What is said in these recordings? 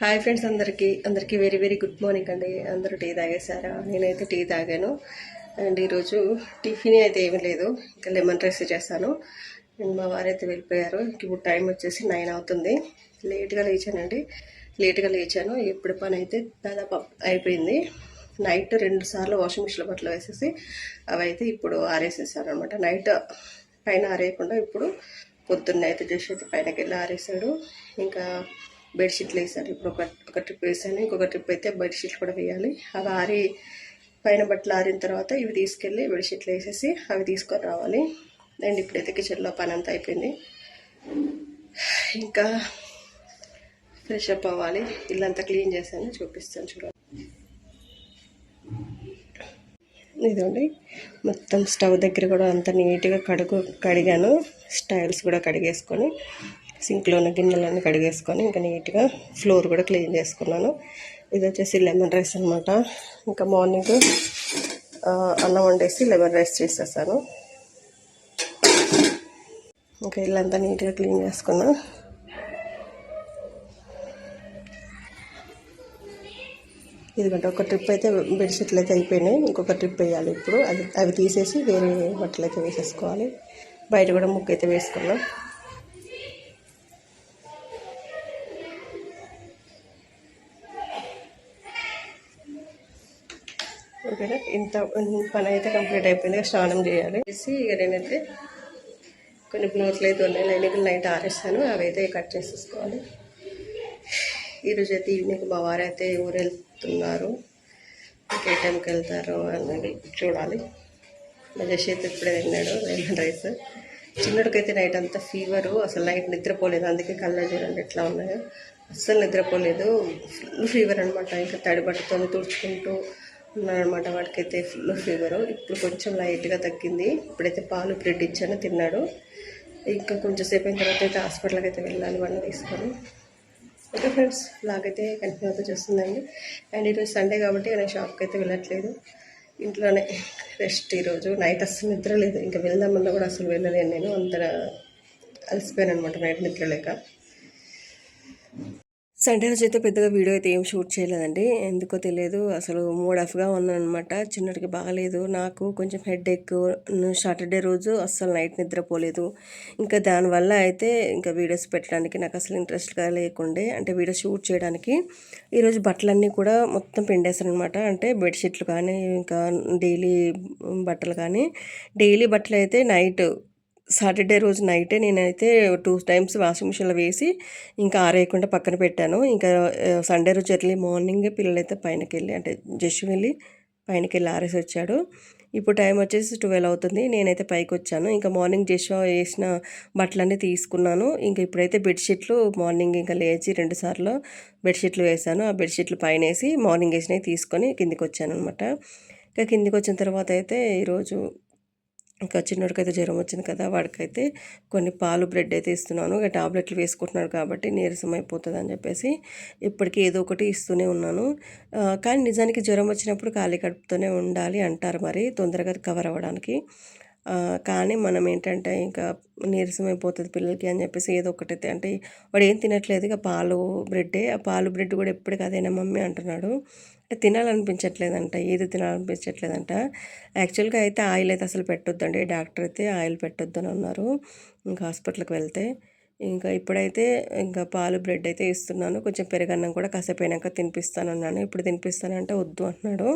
Hi friends అందరికీ. అందరికీ very very good morning అండి. అందరూ టీ తాగేశారా? నేనైతే టీ తాగాను. అండ్ ఈరోజు టిఫిన్ అయితే ఏమీ లేదు. ఇంకా లెమన్ రైస్ చేస్తాను అండ్ మా వారైతే వెళ్ళిపోయారు. ఇంక ఇప్పుడు టైం వచ్చేసి నైన్ అవుతుంది. లేట్గా లేచానండి. లేట్గా లేచాను. ఇప్పుడు పని అయితే దాదాపు అయిపోయింది. నైట్ రెండు సార్లు వాషింగ్ మిషన్లో బట్టలు వేసేసి అవి అయితే ఇప్పుడు ఆరేసేసాను అనమాట నైట్ పైన ఆరేయకుండా ఇప్పుడు పొద్దున్న అయితే జస్ట్ అయితే పైనకి వెళ్ళి ఆరేసాడు. ఇంకా బెడ్షీట్లు వేసాడు ఇప్పుడు ఒక ఒక ట్రిప్ వేసాను ఇంకొక ట్రిప్ అయితే బెడ్షీట్లు కూడా వేయాలి. అవి ఆరి పైన బట్టలు ఆరిన తర్వాత ఇవి తీసుకెళ్ళి బెడ్షీట్లు వేసేసి అవి తీసుకొని రావాలి. అండ్ ఇప్పుడైతే కిచెన్లో పని అంతా అయిపోయింది. ఇంకా ఫ్రెష్ అప్ అవ్వాలి. ఇల్లంతా క్లీన్ చేశాను. చూపిస్తాను చూడండి ఇదండి మొత్తం స్టవ్ దగ్గర కూడా అంత నీట్గా కడుగు కడిగాను. స్టైల్స్ కూడా కడిగేసుకొని. సింక్లో ఉన్న గిన్నెలన్నీ కడిగేసుకొని ఇంకా నీట్గా ఫ్లోర్ కూడా క్లీన్ చేసుకున్నాను. ఇది వచ్చేసి లెమన్ రైస్ అనమాట ఇంకా మార్నింగ్ అన్నం వండేసి లెమన్ రైస్ చేసేసాను. ఇంకా ఇల్లంతా నీట్గా క్లీన్ చేసుకున్నా. ఎందుకంటే ఒక ట్రిప్ అయితే బెడ్షీట్లు అయితే అయిపోయినాయి. ఇంకొక ట్రిప్ వేయాలి ఇప్పుడు. అది అవి తీసేసి వేరే బట్టలు అయితే వేసేసుకోవాలి. బయట కూడా ముక్కు అయితే వేసుకున్నాం. ఓకేనా ఇంత పని అయితే కంప్లీట్ అయిపోయింది. స్నానం చేయాలి. చేసి ఇక నేనైతే కొన్ని బ్లౌజ్లు అయితే ఉన్నాయి. లైనింగ్ నైట్ ఆరేస్తాను. అవి అయితే కట్ చేసేసుకోవాలి. ఈరోజు అయితే ఈవినింగ్ మా వారు అయితే ఊరు వెళ్తున్నారు. ఏ టైంకి వెళ్తారు అనేది చూడాలి. మా జస్ట్ అయితే ఇప్పుడే తిన్నాడు. Lemon rice. చిన్నడికైతే నైట్ అంతా ఫీవరు. అసలు నైట్ నిద్రపోలేదు. అందుకే కళ్ళ చూడండి ఎట్లా ఉన్నాయో. అస్సలు నిద్రపోలేదు. ఫుల్ ఫీవర్ అనమాట ఇంకా తడిబట్టతో తుడుచుకుంటూ ఉన్నాడనమాట వాడికైతే ఫుల్ ఫీవరు ఇప్పుడు కొంచెం లైట్గా తగ్గింది. ఇప్పుడైతే పాలు బ్రెడ్ ఇచ్చాను తిన్నాడు. ఇంకా కొంచెం సేపు అయిన తర్వాత అయితే హాస్పిటల్కి అయితే వెళ్ళాలి వాడిని తీసుకొని. ఓకే ఫ్రెండ్స్ లాగైతే కంటిన్యూ అవుతూ చేస్తుందండి. అండ్ ఈరోజు సండే కాబట్టి నేను షాప్కి అయితే వెళ్ళట్లేదు. ఇంట్లోనే రెస్ట్ ఈరోజు. నైట్ అస్సలు నిద్ర లేదు. ఇంకా వెళ్దామన్నా కూడా అసలు వెళ్ళలేను నేను. అంత అలసిపోయాను అనమాట నైట్ నిద్రలేక సండే రోజు అయితే పెద్దగా వీడియో అయితే ఏం షూట్ చేయలేదండి. ఎందుకో తెలియదు. అసలు మూడ్ ఆఫ్గా ఉన్నాను అనమాట చిన్నటికి బాగలేదు. నాకు కొంచెం హెడ్ ఎక్ సాటర్డే రోజు అస్సలు నైట్ నిద్రపోలేదు. ఇంకా దానివల్ల అయితే ఇంకా వీడియోస్ పెట్టడానికి నాకు అసలు ఇంట్రెస్ట్గా లేకుండే. అంటే వీడియో షూట్ చేయడానికి ఈరోజు బట్టలన్నీ కూడా మొత్తం పిండేశాను అంటే బెడ్షీట్లు కానీ ఇంకా డైలీ బట్టలు కానీ డైలీ బట్టలు అయితే నైట్ సాటర్డే రోజు నైటే నేనైతే టూ టైమ్స్ వాషింగ్ మిషన్లో వేసి ఇంకా ఆరేయకుండా పక్కన పెట్టాను. ఇంకా సండే రోజు ఎర్లీ మార్నింగే పిల్లలైతే పైనకి వెళ్ళి అంటే జస్ట్ వెళ్ళి పైనకి వెళ్ళి ఆరేసి వచ్చాడు. ఇప్పుడు టైం వచ్చేసి ట్వెల్వ్ అవుతుంది. నేనైతే పైకి వచ్చాను. ఇంకా మార్నింగ్ జస్ట్ వేసిన బట్టలన్నీ తీసుకున్నాను. ఇంకా ఇప్పుడైతే బెడ్షీట్లు మార్నింగ్ ఇంకా లేచి రెండు సార్లు బెడ్షీట్లు వేసాను. ఆ బెడ్షీట్లు పైన వేసి మార్నింగ్ వేసినవి తీసుకొని కిందికి వచ్చాను అనమాట ఇంకా కిందికి వచ్చిన తర్వాత అయితే ఈరోజు ఇంకా చిన్నోడికైతే జ్వరం వచ్చింది కదా వాడికైతే కొన్ని పాలు బ్రెడ్ అయితే ఇస్తున్నాను. ఇక టాబ్లెట్లు వేసుకుంటున్నాడు కాబట్టి నీరసం అయిపోతుంది అని చెప్పేసి ఇప్పటికీ ఏదో ఒకటి ఇస్తూనే ఉన్నాను. కానీ నిజానికి జ్వరం వచ్చినప్పుడు ఖాళీ కడుపుతోనే ఉండాలి అంటారు మరి తొందరగా కవర్ అవ్వడానికి. కానీ మనం ఏంటంటే ఇంకా నీరసం అయిపోతుంది పిల్లలకి అని చెప్పేసి ఏదో ఒకటి అంటే వాడు ఏం తినట్లేదు. ఇక పాలు బ్రెడ్డే. ఆ పాలు బ్రెడ్ కూడా ఎప్పటికీ అదేనా మమ్మీ అంటున్నాడు. తినాలనిపించట్లేదంట. ఏది తినాలనిపించట్లేదంట. యాక్చువల్గా అయితే ఆయిల్ అయితే అసలు పెట్టొద్దండి. డాక్టర్ అయితే ఆయిల్ పెట్టొద్దు అని అన్నారు. ఇంకా హాస్పిటల్కి వెళ్తే ఇంకా ఇప్పుడైతే ఇంకా పాలు బ్రెడ్ అయితే ఇస్తున్నాను. కొంచెం పెరగన్నం కూడా కసపోయినాక తినిపిస్తాను అన్నాను ఇప్పుడు తినిపిస్తానంటే వద్దు అంటున్నాడు.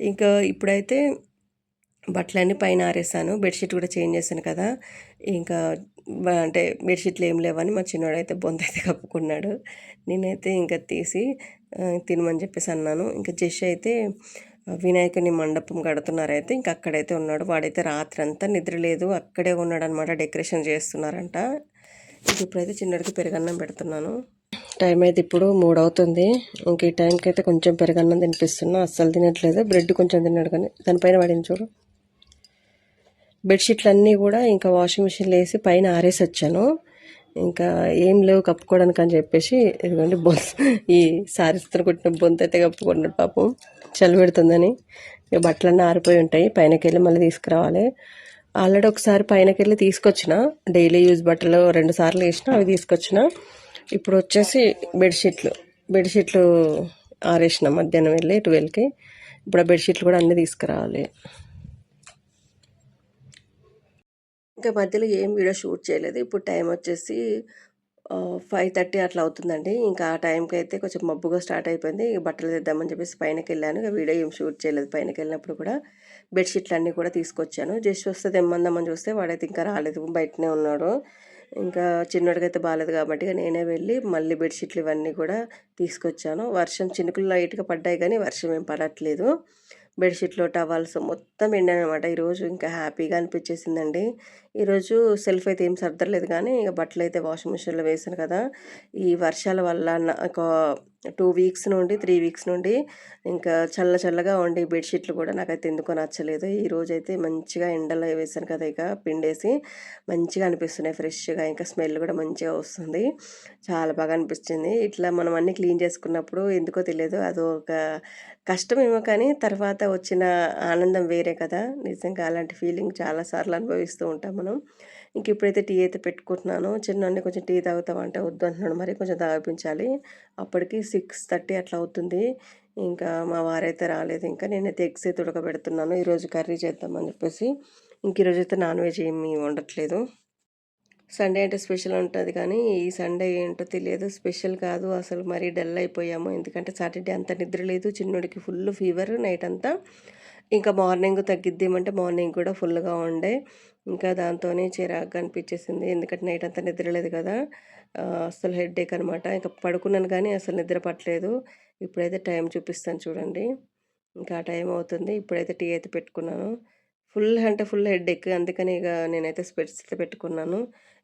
ఇంకా ఇప్పుడైతే బట్టలన్నీ పైన ఆరేసాను. బెడ్షీట్ కూడా చేంజ్ చేశాను కదా. ఇంకా అంటే బెడ్షీట్లు ఏం లేవని మా చిన్నోడు అయితే బొంత అయితే కప్పుకున్నాడు. నేనైతే ఇంకా తీసి తినమని చెప్పేసి అన్నాను. ఇంకా జెష్ అయితే వినాయకుని మండపం కడుతున్నారైతే ఇంకా అక్కడైతే ఉన్నాడు. వాడైతే రాత్రి అంతా నిద్ర లేదు. అక్కడే ఉన్నాడు అనమాట డెకరేషన్ చేస్తున్నారంట. ఇంక ఇప్పుడైతే చిన్నడికి పెరుగన్నం పెడుతున్నాను. టైం అయితే ఇప్పుడు మూడు అవుతుంది ఇంక ఈ టైంకి అయితే కొంచెం పెరుగన్నం తినిపిస్తున్నా. అస్సలు తినట్లేదు. బ్రెడ్ కొంచెం తిన్నాడు కానీ దానిపైన పడింది చూడు. బెడ్షీట్లు అన్నీ కూడా ఇంకా వాషింగ్ మిషన్లో వేసి పైన ఆరేసి వచ్చాను. ఇంకా ఏం లేవు కప్పుకోవడానికి అని చెప్పేసి ఇదిగోండి బొంత ఈ సారీస్తో కుట్టిన బొంత అయితే కప్పుకున్నాడు పాపం. చలి పెడుతుందని. ఇక బట్టలన్నీ ఆరిపోయి ఉంటాయి. పైనకి వెళ్ళి మళ్ళీ తీసుకురావాలి. ఆల్రెడీ ఒకసారి పైనకి వెళ్ళి తీసుకొచ్చిన. డైలీ యూజ్ బట్టలు రెండు సార్లు వేసిన అవి తీసుకొచ్చిన. ఇప్పుడు వచ్చేసి బెడ్షీట్లు. బెడ్షీట్లు ఆరేసిన మధ్యాహ్నం వెళ్ళి ట్వెల్వ్కి. ఇప్పుడు ఆ బెడ్షీట్లు కూడా అన్నీ తీసుకురావాలి. ఇంకా మధ్యలో ఏం వీడియో షూట్ చేయలేదు. ఇప్పుడు టైం వచ్చేసి ఫైవ్ థర్టీ అట్లా అవుతుందండి. ఇంకా ఆ టైంకి అయితే కొంచెం మబ్బుగా స్టార్ట్ అయిపోయింది. ఇక బట్టలు తెద్దామని చెప్పేసి పైనకి వెళ్ళాను ఇక వీడియో ఏం షూట్ చేయలేదు. పైనకి వెళ్ళినప్పుడు కూడా బెడ్షీట్లు అన్నీ కూడా తీసుకొచ్చాను. జస్ట్ వస్తే తెమ్మందామని చూస్తే వాడైతే ఇంకా రాలేదు. బయటనే ఉన్నాడు. ఇంకా చిన్నోడికైతే బాగాలేదు కాబట్టి నేనే వెళ్ళి మళ్ళీ బెడ్షీట్లు ఇవన్నీ కూడా తీసుకొచ్చాను. వర్షం చినుకులు లైట్గా పడ్డాయి కానీ వర్షం ఏం పడట్లేదు. బెడ్షీట్లు టవల్స్ మొత్తం ఎండానమాట. ఈరోజు ఇంకా హ్యాపీగా అనిపించేసిందండి. ఈరోజు సెల్ఫ్ అయితే ఏం సర్దలేదు కానీ ఇక బట్టలు అయితే వాషింగ్ మిషన్లో వేసాను కదా. ఈ వర్షాల వల్ల ఒక టూ వీక్స్ నుండి త్రీ వీక్స్ నుండి ఇంకా చల్ల చల్లగా ఉండి బెడ్షీట్లు కూడా నాకైతే ఎందుకో నచ్చలేదు. ఈ రోజైతే అయితే మంచిగా ఎండలో వేసాను కదా ఇక పిండేసి మంచిగా అనిపిస్తున్నాయి ఫ్రెష్గా ఇంకా స్మెల్ కూడా మంచిగా వస్తుంది. చాలా బాగా అనిపించింది. ఇట్లా మనం అన్నీ క్లీన్ చేసుకున్నప్పుడు ఎందుకో తెలియదు. అది ఒక కష్టమేమో కానీ తర్వాత వచ్చిన ఆనందం వేరే కదా. నిజంగా అలాంటి ఫీలింగ్ చాలాసార్లు అనుభవిస్తూ ఉంటాం మనం. ఇంక ఇప్పుడైతే టీ అయితే పెట్టుకుంటున్నాను. చిన్న కొంచెం టీ తాగుతామంటే వద్దు అంటున్నాడు మరి కొంచెం తాగిపించాలి. అప్పటికి సిక్స్ థర్టీ అట్లా అవుతుంది. ఇంకా మా వారైతే రాలేదు. ఇంకా నేనైతే ఎగ్స్ అయితే ఉడకబెడుతున్నాను. ఈరోజు కర్రీ చేద్దామని చెప్పేసి. ఇంక ఈరోజు అయితే నాన్ వెజ్ ఏమీ ఉండట్లేదు సండే అంటే స్పెషల్ ఉంటుంది కానీ ఈ సండే ఏంటో తెలియదు. స్పెషల్ కాదు. అసలు మరీ డల్ అయిపోయాము. ఎందుకంటే సాటర్డే అంత నిద్ర లేదు. చిన్నోడికి ఫుల్ ఫీవర్ నైట్ అంతా. ఇంకా మార్నింగ్ తగ్గిద్దామంటే మార్నింగ్ కూడా ఫుల్గా ఉండే. ఇంకా దాంతోనే చిరాకు అనిపించేసింది. ఎందుకంటే నైట్ అంతా నిద్రలేదు కదా. అసలు హెడ్ అనమాట ఇంకా పడుకున్నాను కానీ అసలు నిద్ర పట్టలేదు. ఇప్పుడైతే టైం చూపిస్తాను చూడండి. ఇంకా టైం అవుతుంది. ఇప్పుడైతే టీ అయితే పెట్టుకున్నాను. ఫుల్ అంటే ఫుల్ హెడ్ ఎక్ అందుకని ఇక నేనైతే స్పెట్స్ పెట్టుకున్నాను.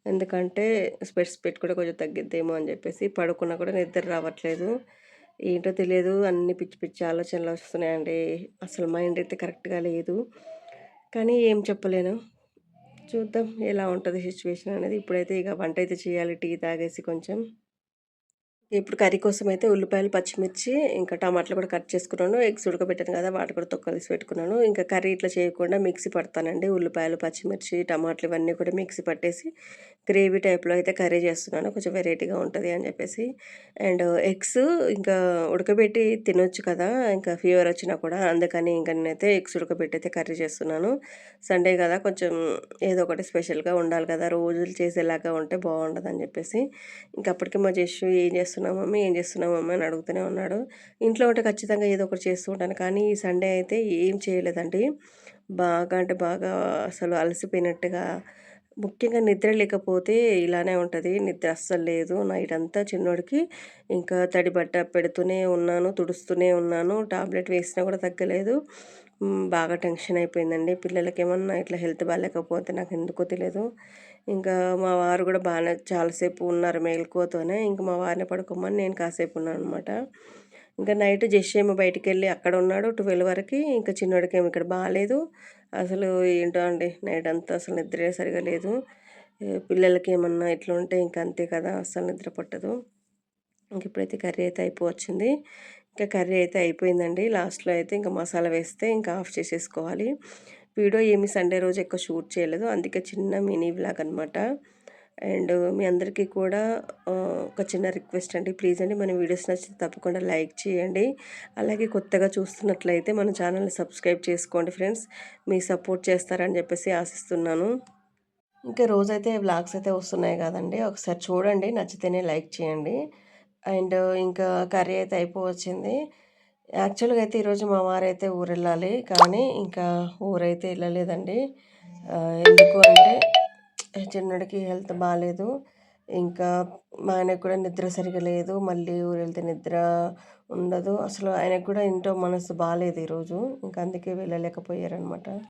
ఎందుకంటే స్పెట్స్ పెట్టుకుంటే కొంచెం తగ్గిద్దేమో అని చెప్పేసి పడుకున్నా కూడా నిద్ర రావట్లేదు. ఏంటో తెలియదు. అన్ని పిచ్చి పిచ్చి ఆలోచనలు వస్తున్నాయండి. అసలు మైండ్ అయితే కరెక్ట్గా లేదు. కానీ ఏం చెప్పలేను. చూద్దాం ఎలా ఉంటుంది సిచ్యువేషన్ అనేది. ఇప్పుడైతే ఇక వంట అయితే చేయాలి. టీ తాగేసి కొంచెం. ఇప్పుడు కర్రీ కోసం అయితే ఉల్లిపాయలు పచ్చిమిర్చి ఇంకా టమాటాలు కూడా కట్ చేసుకున్నాను. ఎగ్స్ ఉడకబెట్టాను కదా వాటి కూడా తొక్కలిసి పెట్టుకున్నాను. ఇంకా కర్రీ ఇట్లా చేయకుండా మిక్సీ పడతానండి. ఉల్లిపాయలు పచ్చిమిర్చి టమాటాలు ఇవన్నీ కూడా మిక్సీ పట్టేసి గ్రేవీ టైప్లో అయితే కర్రీ చేస్తున్నాను. కొంచెం వెరైటీగా ఉంటుంది అని చెప్పేసి. అండ్ ఎగ్స్ ఇంకా ఉడకబెట్టి తినొచ్చు కదా ఇంకా ఫీవర్ వచ్చినా కూడా. అందుకని ఇంకా నేనైతే ఎగ్స్ ఉడకబెట్టి అయితే కర్రీ చేస్తున్నాను. సండే కదా కొంచెం ఏదో ఒకటి స్పెషల్గా ఉండాలి కదా. రోజులు చేసేలాగా ఉంటే బాగుండదు అని చెప్పేసి. ఇంకా అప్పటికి మా జస్సు ఏం చేస్తున్నాను చేస్తున్నావు మమ్మీ? ఏం చేస్తున్నావు మమ్మీ? అని అడుగుతూనే ఉన్నాడు. ఇంట్లో ఉంటే ఖచ్చితంగా ఏదో ఒకటి చేస్తూ ఉంటాను. కానీ ఈ సండే అయితే ఏం చేయలేదండి. బాగా అంటే బాగా అసలు అలసిపోయినట్టుగా ముఖ్యంగా నిద్ర లేకపోతే ఇలానే ఉంటుంది. నిద్ర అస్సలు లేదు. నైట్ అంతా చిన్నోడికి ఇంకా తడి బట్ట పెడుతూనే ఉన్నాను తుడుస్తూనే ఉన్నాను. టాబ్లెట్ వేసినా కూడా తగ్గలేదు. బాగా టెన్షన్ అయిపోయిందండి. పిల్లలకి ఏమన్నా ఇట్లా హెల్త్ బాగాలేకపోతే నాకు ఎందుకో తెలియదు ఇంకా మా వారు కూడా బాగానే చాలాసేపు ఉన్నారు మేలుకోతోనే. ఇంకా మా వారిని పడుకోమని నేను కాసేపు ఉన్నాను అనమాట ఇంకా నైట్ జస్ట్ ఏమో బయటికి వెళ్ళి అక్కడ ఉన్నాడు ట్వెల్వ్ వరకు. ఇంకా చిన్నోడికి ఇక్కడ బాగాలేదు. అసలు ఏంటో అండి నైట్ అంతా అసలు నిద్ర సరిగా లేదు. పిల్లలకి ఏమన్నా ఇట్లా ఉంటే ఇంకా అంతే కదా అసలు నిద్ర పట్టదు. ఇంక ఇప్పుడైతే కర్రీ అయితే అయిపోవచ్చింది. ఇంకా కర్రీ అయితే అయిపోయిందండి. లాస్ట్లో అయితే ఇంకా మసాలా వేస్తే ఇంకా ఆఫ్ చేసేసుకోవాలి. వీడియో ఏమి సండే రోజు ఎక్కువ షూట్ చేయలేదు. అందుకే చిన్న మినీ వ్లాగ్ అనమాట అండ్ మీ అందరికీ కూడా ఒక చిన్న రిక్వెస్ట్ అండి. ప్లీజ్ అండి మన వీడియోస్ నచ్చితే తప్పకుండా లైక్ చేయండి. అలాగే కొత్తగా చూస్తున్నట్లయితే మన ఛానల్ని సబ్స్క్రైబ్ చేసుకోండి ఫ్రెండ్స్. మీ సపోర్ట్ చేస్తారని చెప్పేసి ఆశిస్తున్నాను. ఇంకా రోజైతే వ్లాగ్స్ అయితే వస్తున్నాయి కదండి. ఒకసారి చూడండి నచ్చితేనే లైక్ చేయండి. అండ్ ఇంకా కర్రీ అయితే అయిపోవచ్చింది. యాక్చువల్గా అయితే ఈరోజు మా వారైతే ఊరు వెళ్ళాలి కానీ ఇంకా ఊరైతే వెళ్ళలేదండి ఎందుకు అంటే చిన్నడికి హెల్త్ బాగాలేదు ఇంకా మా ఆయనకు కూడా నిద్ర సరిగా లేదు. మళ్ళీ ఊరు వెళ్తే నిద్ర ఉండదు. అసలు ఆయనకు కూడా ఇంట్లో మనసు బాగాలేదు ఈరోజు ఇంకా అందుకే వెళ్ళలేకపోయారనమాట